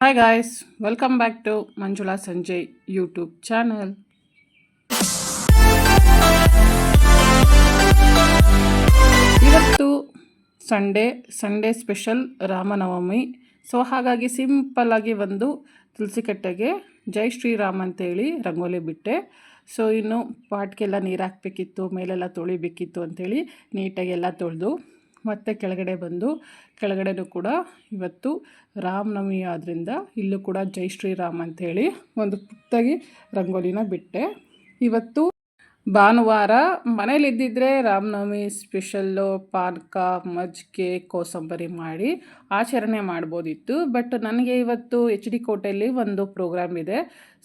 Hi guys welcome back to Manjula Sanjay YouTube channel ಇವತ್ತು Sunday Sunday special Ramanavami. So ಹಾಗಾಗಿ ಸಿಂಪಲ್ಲಾಗಿ ಒಂದು ತುಳಸಿ ಕಟ್ಟೆಗೆ ಜೈ ಶ್ರೀರಾಮ್ ಅಂತೇಳಿ ರಂಗೋಲಿ ಬಿಟ್ಟೆ. ಸೊ ಇನ್ನು ಪಾಟ್ಗೆಲ್ಲ ನೀರು ಹಾಕಬೇಕಿತ್ತು ಮೇಲೆಲ್ಲ ತೊಳಿಬೇಕಿತ್ತು ಅಂಥೇಳಿ ನೀಟಾಗಿ ಎಲ್ಲ ತೊಳೆದು ಮತ್ತು ಕೆಳಗಡೆ ಬಂದು ಕೆಳಗಡೆನೂ ಕೂಡ ಇವತ್ತು ರಾಮನವಮಿ ಆದ್ದರಿಂದ ಇಲ್ಲೂ ಕೂಡ ಜೈ ಶ್ರೀರಾಮ್ ಅಂಥೇಳಿ ಒಂದು ಪುಟ್ಟಾಗಿ ರಂಗೋಲಿನ ಬಿಟ್ಟೆ. ಇವತ್ತು ಭಾನುವಾರ ಮನೇಲಿದ್ದಿದ್ರೆ ರಾಮನವಮಿ ಸ್ಪೆಷಲ್ಲು ಪಾನಕ, ಮಜ್ಜಿಗೆ, ಕೋಸಂಬರಿ ಮಾಡಿ ಆಚರಣೆ ಮಾಡ್ಬೋದಿತ್ತು. ಬಟ್ ನನಗೆ ಇವತ್ತು ಎಚ್ ಡಿ ಕೋಟೆಯಲ್ಲಿ ಒಂದು ಪ್ರೋಗ್ರಾಮ್ ಇದೆ.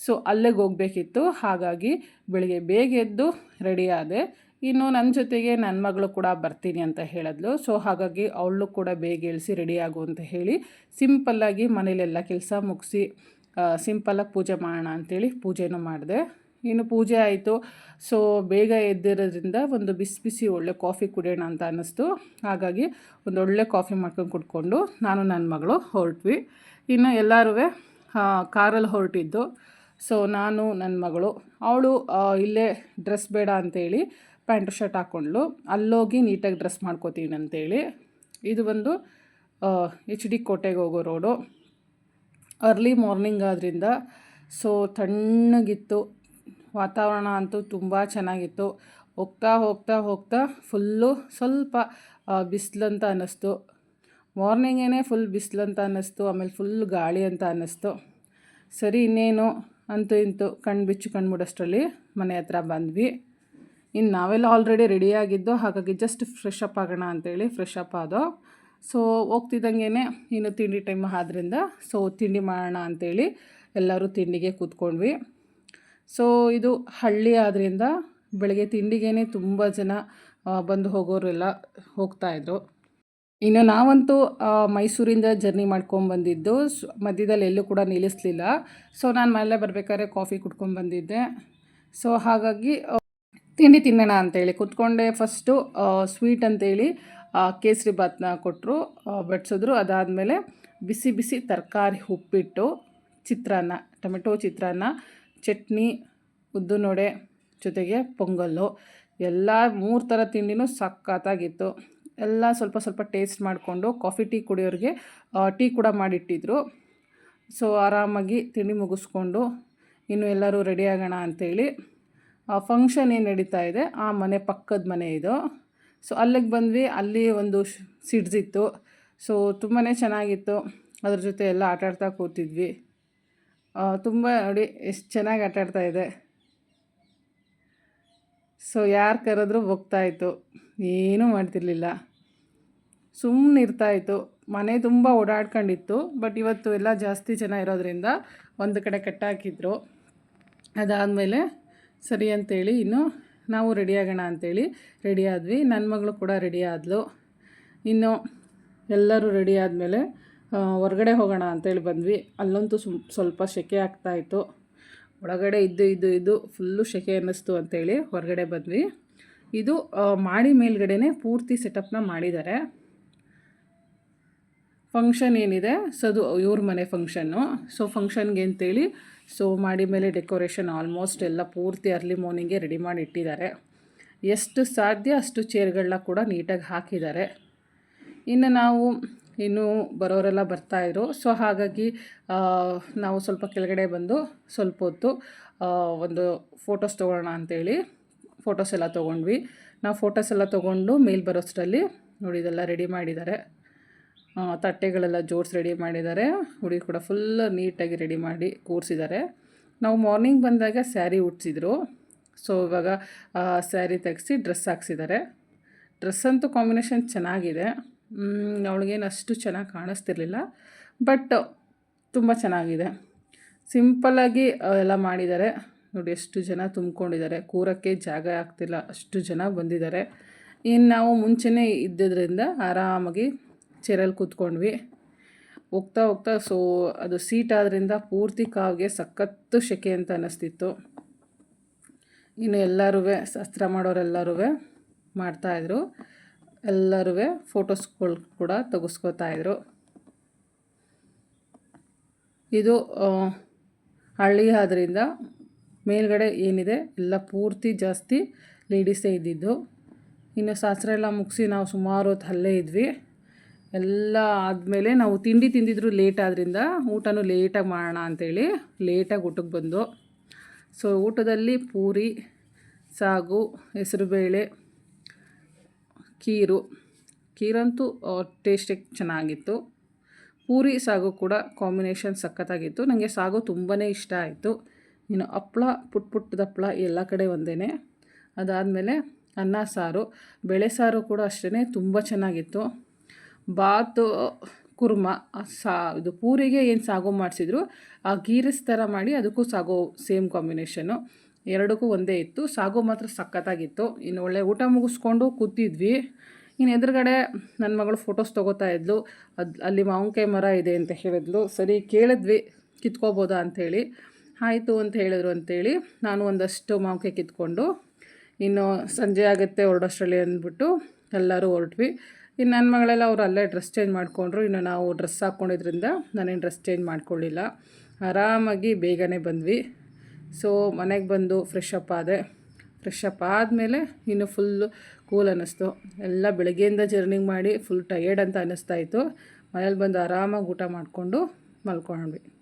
ಸೊ ಅಲ್ಲಿಗೆ ಹೋಗಬೇಕಿತ್ತು. ಹಾಗಾಗಿ ಬೆಳಿಗ್ಗೆ ಬೇಗ ಎದ್ದು ರೆಡಿಯಾದೆ ಇನ್ನು ನನ್ನ ಜೊತೆಗೆ ನನ್ನ ಮಗಳು ಕೂಡ ಬರ್ತೀನಿ ಅಂತ ಹೇಳಿದ್ಲು. ಸೊ ಹಾಗಾಗಿ ಅವಳು ಕೂಡ ಬೇಗ ಇಳಿಸಿ ರೆಡಿ ಆಗು ಅಂತ ಹೇಳಿ ಸಿಂಪಲ್ಲಾಗಿ ಮನೇಲೆಲ್ಲ ಕೆಲಸ ಮುಗಿಸಿ ಸಿಂಪಲ್ಲಾಗಿ ಪೂಜೆ ಮಾಡೋಣ ಅಂತೇಳಿ ಪೂಜೆನೂ ಮಾಡಿದೆ. ಇನ್ನು ಪೂಜೆ ಆಯಿತು. ಸೊ ಬೇಗ ಎದ್ದಿರೋದ್ರಿಂದ ಒಂದು ಬಿಸಿ ಬಿಸಿ ಒಳ್ಳೆ ಕಾಫಿ ಕುಡಿಯೋಣ ಅಂತ ಅನ್ನಿಸ್ತು. ಹಾಗಾಗಿ ಒಂದು ಒಳ್ಳೆ ಕಾಫಿ ಮಾಡ್ಕೊಂಡು ಕುಡ್ಕೊಂಡು ನಾನು ನನ್ನ ಮಗಳು ಹೊರಟ್ವಿ. ಇನ್ನು ಎಲ್ಲರೂ ಕಾರಲ್ಲಿ ಹೊರಟಿದ್ದು. ಸೊ ನಾನು ನನ್ನ ಮಗಳು. ಅವಳು ಇಲ್ಲೇ ಡ್ರೆಸ್ ಬೇಡ ಅಂತೇಳಿ ಪ್ಯಾಂಟು ಶರ್ಟ್ ಹಾಕ್ಕೊಂಡ್ಳು ಅಲ್ಲೋಗಿ ನೀಟಾಗಿ ಡ್ರೆಸ್ ಮಾಡ್ಕೋತೀನಿ ಅಂತೇಳಿ ಇದು ಬಂದು ಎಚ್ ಡಿ ಕೋಟೆಗೆ ಹೋಗೋ ರೋಡು. ಅರ್ಲಿ ಮಾರ್ನಿಂಗ್ ಆದ್ದರಿಂದ ಸೊ ತಣ್ಣಗಿತ್ತು. ವಾತಾವರಣ ಅಂತೂ ತುಂಬ ಚೆನ್ನಾಗಿತ್ತು. ಹೋಗ್ತಾ ಹೋಗ್ತಾ ಹೋಗ್ತಾ ಫುಲ್ಲು ಸ್ವಲ್ಪ ಬಿಸಿಲಂತ ಅನ್ನಿಸ್ತು. ಮಾರ್ನಿಂಗೇನೆ ಫುಲ್ ಬಿಸಿಲಂತ ಅನ್ನಿಸ್ತು, ಆಮೇಲೆ ಫುಲ್ ಗಾಳಿ ಅಂತ ಅನ್ನಿಸ್ತು. ಸರಿ, ಇನ್ನೇನು? ಅಂತೂ ಇಂತು ಕಣ್ಣು ಬಿಚ್ಚು ಕಣ್ಣು ಮನೆ ಹತ್ರ ಬಂದ್ವಿ. ಇನ್ನು ನಾವೆಲ್ಲ ಆಲ್ರೆಡಿ ರೆಡಿಯಾಗಿದ್ದು ಹಾಗಾಗಿ ಜಸ್ಟ್ ಫ್ರೆಶ್ ಅಪ್ ಆಗೋಣ ಅಂತೇಳಿ ಫ್ರೆಶ್ ಅಪ್ ಆದೋ. ಸೊ ಹೋಗ್ತಿದ್ದಂಗೆ ಇನ್ನು ತಿಂಡಿ ಟೈಮ್ ಆದ್ರಿಂದ ಸೊ ತಿಂಡಿ ಮಾಡೋಣ ಅಂಥೇಳಿ ಎಲ್ಲರೂ ತಿಂಡಿಗೆ ಕೂತ್ಕೊಂಡ್ವಿ. ಸೊ ಇದು ಹಳ್ಳಿ ಆದ್ದರಿಂದ ಬೆಳಗ್ಗೆ ತಿಂಡಿಗೇ ತುಂಬ ಜನ ಬಂದು ಹೋಗೋರೆಲ್ಲ ಹೋಗ್ತಾಯಿದ್ರು ಇನ್ನು ನಾವಂತೂ ಮೈಸೂರಿಂದ ಜರ್ನಿ ಮಾಡ್ಕೊಂಬಂದಿದ್ದು ಮಧ್ಯದಲ್ಲಿ ಎಲ್ಲೂ ಕೂಡ ನಿಲ್ಲಿಸಲಿಲ್ಲ. ಸೊ ನಾನು ಮನೆಯಲ್ಲೇ ಬರಬೇಕಾದ್ರೆ ಕಾಫಿ ಕುಡ್ಕೊಂಡ್ಬಂದಿದ್ದೆ ಸೊ ಹಾಗಾಗಿ ತಿಂಡಿ ತಿನ್ನೋಣ ಅಂತೇಳಿ ಕುತ್ಕೊಂಡೆ ಫಸ್ಟು ಸ್ವೀಟ್ ಅಂತೇಳಿ ಕೇಸರಿ ಭಾತ್ನ ಕೊಟ್ಟರು ಬಡಿಸಿದ್ರು. ಅದಾದಮೇಲೆ ಬಿಸಿ ಬಿಸಿ ತರಕಾರಿ ಉಪ್ಪಿಟ್ಟು, ಚಿತ್ರಾನ್ನ, ಟೊಮೆಟೊ ಚಿತ್ರಾನ್ನ, ಚಟ್ನಿ, ಉದ್ದುನೊಡೆ ಜೊತೆಗೆ ಪೊಂಗಲ್ಲು. ಎಲ್ಲ ಮೂರು ಥರ ತಿಂಡಿನೂ ಸಖತ್ತಾಗಿತ್ತು. ಎಲ್ಲ ಸ್ವಲ್ಪ ಸ್ವಲ್ಪ ಟೇಸ್ಟ್ ಮಾಡಿಕೊಂಡು ಕಾಫಿ ಟೀ ಕುಡಿಯೋರಿಗೆ ಟೀ ಕೂಡ ಮಾಡಿಟ್ಟಿದ್ರು. ಸೊ ಆರಾಮಾಗಿ ತಿಂಡಿ ಮುಗಿಸ್ಕೊಂಡು, ಇನ್ನು ಎಲ್ಲರೂ ರೆಡಿ ಆಗೋಣ ಅಂಥೇಳಿ ಫಂಕ್ಷನ್ ಏನು ನಡೀತಾ ಇದೆ? ಆ ಮನೆ ಪಕ್ಕದ ಮನೆ ಇದು. ಸೊ ಅಲ್ಲಿಗೆ ಬಂದ್ವಿ. ಅಲ್ಲಿ ಒಂದು ಸಿಡ್ಸ್ ಇತ್ತು. ಸೊ ತುಂಬಾ ಚೆನ್ನಾಗಿತ್ತು. ಅದ್ರ ಜೊತೆ ಎಲ್ಲ ಆಟಾಡ್ತಾ ಕೂತಿದ್ವಿ. ತುಂಬ ನೋಡಿ ಎಷ್ಟು ಚೆನ್ನಾಗಿ ಆಟಾಡ್ತಾ ಇದೆ. ಸೊ ಯಾರು ಕರೆದ್ರೂ ಹೋಗ್ತಾಯಿತ್ತು ಏನೂ ಮಾಡ್ತಿರ್ಲಿಲ್ಲ. ಸುಮ್ಮನೆ ಇರ್ತಾಯಿತ್ತು ಮನೆ ತುಂಬ ಓಡಾಡ್ಕೊಂಡಿತ್ತು. ಬಟ್ ಇವತ್ತು ಎಲ್ಲ ಜಾಸ್ತಿ ಜನ ಇರೋದ್ರಿಂದ ಒಂದು ಕಡೆ ಕಟ್ಟಾಕಿದ್ರು ಅದಾದಮೇಲೆ ಸರಿ ಅಂತೇಳಿ, ಇನ್ನು ನಾವು ರೆಡಿಯಾಗೋಣ ಅಂತೇಳಿ. ರೆಡಿ ಆದ್ವಿ. ನನ್ನ ಮಗಳು ಕೂಡ ರೆಡಿ ಆದಳು ಇನ್ನು ಎಲ್ಲರೂ ರೆಡಿ ಆದಮೇಲೆ ಹೊರಗಡೆ ಹೋಗೋಣ ಅಂತೇಳಿ ಬಂದ್ವಿ. ಅಲ್ಲಂತೂ ಸುಮ್, ಸ್ವಲ್ಪ ಸೆಕೆ ಆಗ್ತಾಯಿತ್ತು ಒಳಗಡೆ ಇದ್ದು ಇದ್ದು ಇದ್ದು ಫುಲ್ಲು ಸೆಕೆ ಅನ್ನಿಸ್ತು ಅಂತೇಳಿ ಹೊರಗಡೆ ಬಂದ್ವಿ. ಇದು ಮಾಡಿ ಮೇಲ್ಗಡೆನೇ ಪೂರ್ತಿ ಸೆಟಪ್ನ ಮಾಡಿದ್ದಾರೆ. ಫಂಕ್ಷನ್ ಏನಿದೆ? ಸೊ ಅದು ಇವ್ರ ಮನೆ ಫಂಕ್ಷನ್ನು ಸೊ ಫಂಕ್ಷನ್ಗೆ ಅಂತೇಳಿ ಸೊ ಮಾಡಿ ಮೇಲೆ ಡೆಕೋರೇಷನ್ ಆಲ್ಮೋಸ್ಟ್ ಎಲ್ಲ ಪೂರ್ತಿ ಅರ್ಲಿ ಮಾರ್ನಿಂಗೇ ರೆಡಿ ಮಾಡಿ ಇಟ್ಟಿದ್ದಾರೆ. ಎಷ್ಟು ಸಾಧ್ಯ, ಅಷ್ಟು ಚೇರ್ಗಳನ್ನ ಕೂಡ ನೀಟಾಗಿ ಹಾಕಿದ್ದಾರೆ. ಇನ್ನು ನಾವು ಇನ್ನೂ ಬರೋರೆಲ್ಲ ಬರ್ತಾಯಿದ್ರು ಸೊ ಹಾಗಾಗಿ ನಾವು ಸ್ವಲ್ಪ ಕೆಳಗಡೆ ಬಂದು ಸ್ವಲ್ಪ ಹೊತ್ತು ಒಂದು ಫೋಟೋಸ್ ತೊಗೊಳ್ಳೋಣ ಅಂಥೇಳಿ ಫೋಟೋಸ್ ಎಲ್ಲ ತೊಗೊಂಡ್ವಿ. ನಾವು ಫೋಟೋಸ್ ಎಲ್ಲ ತೊಗೊಂಡು ಮೇಲ್ ಬರೋಷ್ಟರಲ್ಲಿ ನೋಡಿ, ಇದೆಲ್ಲ ರೆಡಿ ಮಾಡಿದ್ದಾರೆ. ತಟ್ಟೆಗಳೆಲ್ಲ ಜೋಡಿಸಿ ರೆಡಿ ಮಾಡಿದ್ದಾರೆ. ಹುಡುಗಿ ಕೂಡ ಫುಲ್ ನೀಟಾಗಿ ರೆಡಿ ಮಾಡಿ ಕೂರಿಸಿದ್ದಾರೆ. ನಾವು ಮಾರ್ನಿಂಗ್ ಬಂದಾಗ ಸ್ಯಾರಿ ಉಟ್ಸಿದ್ರು. ಸೊ ಇವಾಗ ಸ್ಯಾರಿ ತೆಗೆಸಿ ಡ್ರೆಸ್ ಹಾಕ್ಸಿದ್ದಾರೆ. ಡ್ರೆಸ್ ಅಂತೂ ಕಾಂಬಿನೇಷನ್ ಚೆನ್ನಾಗಿದೆ. ಅವಳಿಗೇನು ಅಷ್ಟು ಚೆನ್ನಾಗಿ ಕಾಣಿಸ್ತಿರ್ಲಿಲ್ಲ. ಬಟ್ ತುಂಬ ಚೆನ್ನಾಗಿದೆ. ಸಿಂಪಲ್ಲಾಗಿ ಎಲ್ಲ ಮಾಡಿದ್ದಾರೆ. ನೋಡಿ, ಎಷ್ಟು ಜನ ತುಂಬ್ಕೊಂಡಿದ್ದಾರೆ. ಕೂರಕ್ಕೆ ಜಾಗ ಆಗ್ತಿಲ್ಲ. ಅಷ್ಟು ಜನ ಬಂದಿದ್ದಾರೆ. ಇನ್ನು ನಾವು ಮುಂಚೆನೇ ಇದ್ದಿದ್ದರಿಂದ ಆರಾಮಾಗಿ ಚೇರಲ್ಲಿ ಕೂತ್ಕೊಂಡ್ವಿ. ಹೋಗ್ತಾ ಹೋಗ್ತಾ ಸೊ ಅದು ಸೀಟ್ ಆದ್ದರಿಂದ ಪೂರ್ತಿ ಕಾವಿಗೆ ಸಖತ್ತು ಶೆಕೆ ಅಂತ ಅನ್ನಿಸ್ತಿತ್ತು. ಇನ್ನು ಎಲ್ಲರೂ ಶಾಸ್ತ್ರ ಮಾಡೋರೆಲ್ಲರೂ ಮಾಡ್ತಾಯಿದ್ರು ಎಲ್ಲರೂ ಫೋಟೋಸ್ಗಳು ಕೂಡ ತೆಗೆಸ್ಕೋತಾಯಿದ್ರು ಇದು ಹಳ್ಳಿ ಆದ್ದರಿಂದ ಮೇಲ್ಗಡೆ ಏನಿದೆ, ಎಲ್ಲ ಪೂರ್ತಿ ಜಾಸ್ತಿ ಲೇಡೀಸೇ ಇದ್ದಿದ್ದು. ಇನ್ನು ಶಾಸ್ತ್ರ ಎಲ್ಲ ಮುಗಿಸಿ ನಾವು ಸುಮಾರು ಹೊತ್ತು ಅಲ್ಲೇ ಇದ್ವಿ. ಎಲ್ಲ ಆದಮೇಲೆ ನಾವು ತಿಂಡಿ ತಿಂದಿದ್ರು ಲೇಟ್ ಆದ್ದರಿಂದ ಊಟನೂ ಲೇಟಾಗಿ ಮಾಡೋಣ ಅಂಥೇಳಿ ಲೇಟಾಗಿ ಊಟಕ್ಕೆ ಬಂದು. ಸೊ ಊಟದಲ್ಲಿ ಪೂರಿ, ಸಾಗು, ಹೆಸರುಬೇಳೆ ಖೀರು ಖೀರಂತೂ ಟೇಸ್ಟಿಗೆ ಚೆನ್ನಾಗಿತ್ತು. ಪೂರಿ, ಸಾಗು ಕೂಡ ಕಾಂಬಿನೇಷನ್ ಸಖತ್ತಾಗಿತ್ತು. ನನಗೆ ಸಾಗು ತುಂಬಾ ಇಷ್ಟ ಆಯಿತು. ಇನ್ನು ಹಪ್ಪಳ ಪುಟ್ ಪುಟ್ಟದ ಹಪ್ಪಳ ಎಲ್ಲ ಕಡೆ ಒಂದೇ ಅದಾದಮೇಲೆ ಅನ್ನ ಸಾರು, ಬೇಳೆ ಸಾರು ಕೂಡ ಅಷ್ಟೇ ತುಂಬ ಚೆನ್ನಾಗಿತ್ತು. ಬಾತು, ಕುರ್ಮ, ಸಾ, ಇದು ಪೂರಿಗೆ ಏನು ಸಾಗು ಮಾಡಿಸಿದ್ರು, ಆ ಗೀರಸ್ ಥರ ಮಾಡಿ ಅದಕ್ಕೂ ಸಾಗು ಸೇಮ್ ಕಾಂಬಿನೇಷನ್ನು ಎರಡಕ್ಕೂ ಒಂದೇ ಇತ್ತು. ಸಾಗು ಮಾತ್ರ ಸಖತ್ತಾಗಿತ್ತು. ಇನ್ನು ಒಳ್ಳೆ ಊಟ ಮುಗಿಸ್ಕೊಂಡು ಕೂತಿದ್ವಿ. ಇನ್ನು ಎದುರುಗಡೆ ನನ್ನ ಮಗಳು ಫೋಟೋಸ್ ತೊಗೋತಾ ಇದ್ಲು. ಅದು, ಅಲ್ಲಿ ಮಾವಿನಕಾಯಿ ಮರ ಇದೆ ಅಂತ ಹೇಳಿದ್ಲು. ಸರಿ, ಕೇಳಿದ್ವಿ, ಕಿತ್ಕೋಬೋದಾ ಅಂಥೇಳಿ. ಆಯಿತು ಅಂತ ಹೇಳಿದ್ರು ಅಂಥೇಳಿ ನಾನು ಒಂದಷ್ಟು ಮಾವಿನಕಾಯಿ ಕಿತ್ಕೊಂಡು, ಇನ್ನು ಸಂಜೆ ಆಗುತ್ತೆ ಹೊರಡೋಷ್ಟರಲ್ಲಿ ಅಂದ್ಬಿಟ್ಟು ಎಲ್ಲರೂ ಹೊರಟ್ವಿ. ಇನ್ನು ನನ್ನ ಮಗಳೆಲ್ಲ ಅವರು ಅಲ್ಲೇ ಡ್ರೆಸ್ ಚೇಂಜ್ ಮಾಡಿಕೊಂಡ್ರು. ಇನ್ನು ನಾವು ಡ್ರೆಸ್ ಹಾಕ್ಕೊಂಡಿದ್ರಿಂದ ನಾನೇನು ಡ್ರೆಸ್ ಚೇಂಜ್ ಮಾಡಿಕೊಳ್ಳಿಲ್ಲ. ಆರಾಮಾಗಿ ಬೇಗನೆ ಬಂದ್ವಿ. ಸೊ ಮನೆಗೆ ಬಂದು ಫ್ರೆಶ್ ಅಪ್ ಆದೆ. ಫ್ರೆಶ್ ಅಪ್ ಆದಮೇಲೆ ಇನ್ನು ಫುಲ್ಲು ಕೂಲ್ ಅನ್ನಿಸ್ತು. ಎಲ್ಲ ಬೆಳಗ್ಗೆಯಿಂದ ಜರ್ನಿಂಗ್ ಮಾಡಿ ಫುಲ್ ಟಯರ್ಡ್ ಅಂತ ಅನ್ನಿಸ್ತಾ ಇತ್ತು. ಮನೇಲಿ ಬಂದು ಆರಾಮಾಗಿ ಊಟ ಮಾಡಿಕೊಂಡು ಮಲ್ಕೊಂಡ್ವಿ.